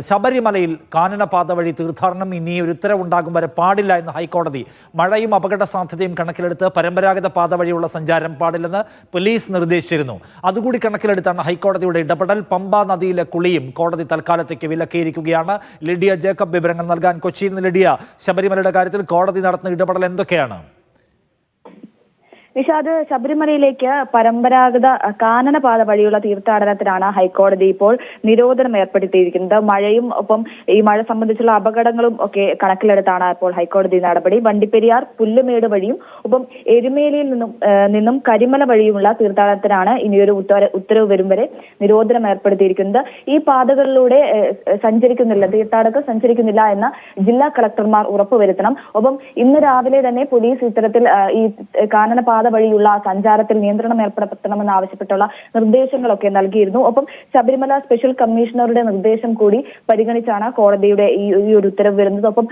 ശബരിമലയിൽ കാനനപാത വഴി തീർത്ഥാടനം ഇനി ഒരു ഉത്തരവുണ്ടാകും വരെ പാടില്ല എന്ന് ഹൈക്കോടതി. മഴയും അപകട സാധ്യതയും കണക്കിലെടുത്ത് പരമ്പരാഗത പാത വഴിയുള്ള സഞ്ചാരം പാടില്ലെന്ന് പോലീസ് നിർദ്ദേശിച്ചിരുന്നു. അതുകൂടി കണക്കിലെടുത്താണ് ഹൈക്കോടതിയുടെ ഇടപെടൽ. പമ്പ നദിയിലെ കുളിയും കോടതി തൽക്കാലത്തേക്ക് വിലക്കിയിരിക്കുകയാണ്. ലിഡിയ ജേക്കബ് വിവരങ്ങൾ നൽകാൻ കൊച്ചിയിൽ നിന്ന് ലിഡിയ. ശബരിമലയുടെ കാര്യത്തിൽ കോടതി നടത്തുന്ന ഇടപെടൽ എന്തൊക്കെയാണ്? നിഷാദ് ശബരിമലയിലേക്ക് പരമ്പരാഗത കാനനപാത വഴിയുള്ള തീർത്ഥാടനത്തിനാണ് ഹൈക്കോടതി ഇപ്പോൾ നിരോധനം ഏർപ്പെടുത്തിയിരിക്കുന്നത്. മഴയും ഒപ്പം ഈ മഴ സംബന്ധിച്ചുള്ള അപകടങ്ങളും ഒക്കെ കണക്കിലെടുത്താണ് ഇപ്പോൾ ഹൈക്കോടതി നടപടി. വണ്ടിപ്പെരിയാർ പുല്ലുമേട് വഴിയും ഒപ്പം എരുമേലിയിൽ നിന്നും നിന്നും കരിമല വഴിയുമുള്ള തീർത്ഥാടനത്തിനാണ് ഇനിയൊരു ഉത്തര ഉത്തരവ് വരും വരെ നിരോധനം ഏർപ്പെടുത്തിയിരിക്കുന്നത്. ഈ പാതകളിലൂടെ സഞ്ചരിക്കുന്നില്ല തീർത്ഥാടകർ സഞ്ചരിക്കുന്നില്ല എന്ന ജില്ലാ കളക്ടർമാർ ഉറപ്പുവരുത്തണം. ഒപ്പം ഇന്ന് രാവിലെ തന്നെ പോലീസ് ഇത്തരത്തിൽ ഈ കാനനപാത വഴിയുള്ള സഞ്ചാരത്തിൽ നിയന്ത്രണം ഏർപ്പെടുത്തണമെന്ന് ആവശ്യപ്പെട്ടുള്ള നിർദ്ദേശങ്ങളൊക്കെ നൽകിയിരുന്നു. ഒപ്പം ശബരിമല സ്പെഷ്യൽ കമ്മീഷണറുടെ നിർദ്ദേശം കൂടി പരിഗണിച്ചാണ് കോടതിയുടെ ഈ ഒരു ഉത്തരവ് വരുന്നത്. ഒപ്പം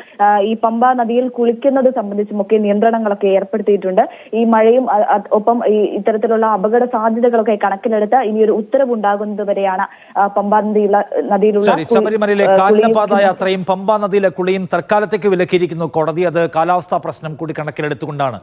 ഈ പമ്പ നദിയിൽ കുളിക്കുന്നത് സംബന്ധിച്ചുമൊക്കെ നിയന്ത്രണങ്ങളൊക്കെ ഏർപ്പെടുത്തിയിട്ടുണ്ട്. ഈ മഴയും ഒപ്പം ഈ ഇത്തരത്തിലുള്ള അപകട സാധ്യതകളൊക്കെ കണക്കിലെടുത്ത് ഇനി ഒരു ഉത്തരവ് ഉണ്ടാകുന്നത് വരെയാണ് പമ്പ നദിയിലുള്ള നദിയിലുള്ള ശബരിമലയിലെ ആ, കാനനപാത യാത്രയും പമ്പ നദിയിലെ കുളിയും തൽക്കാലത്തേക്ക് വിലക്കിയിരിക്കുന്നു. കോടതി അത് കാലാവസ്ഥാ പ്രശ്നം കൂടി കണക്കിലെടുത്തുകൊണ്ടാണ്.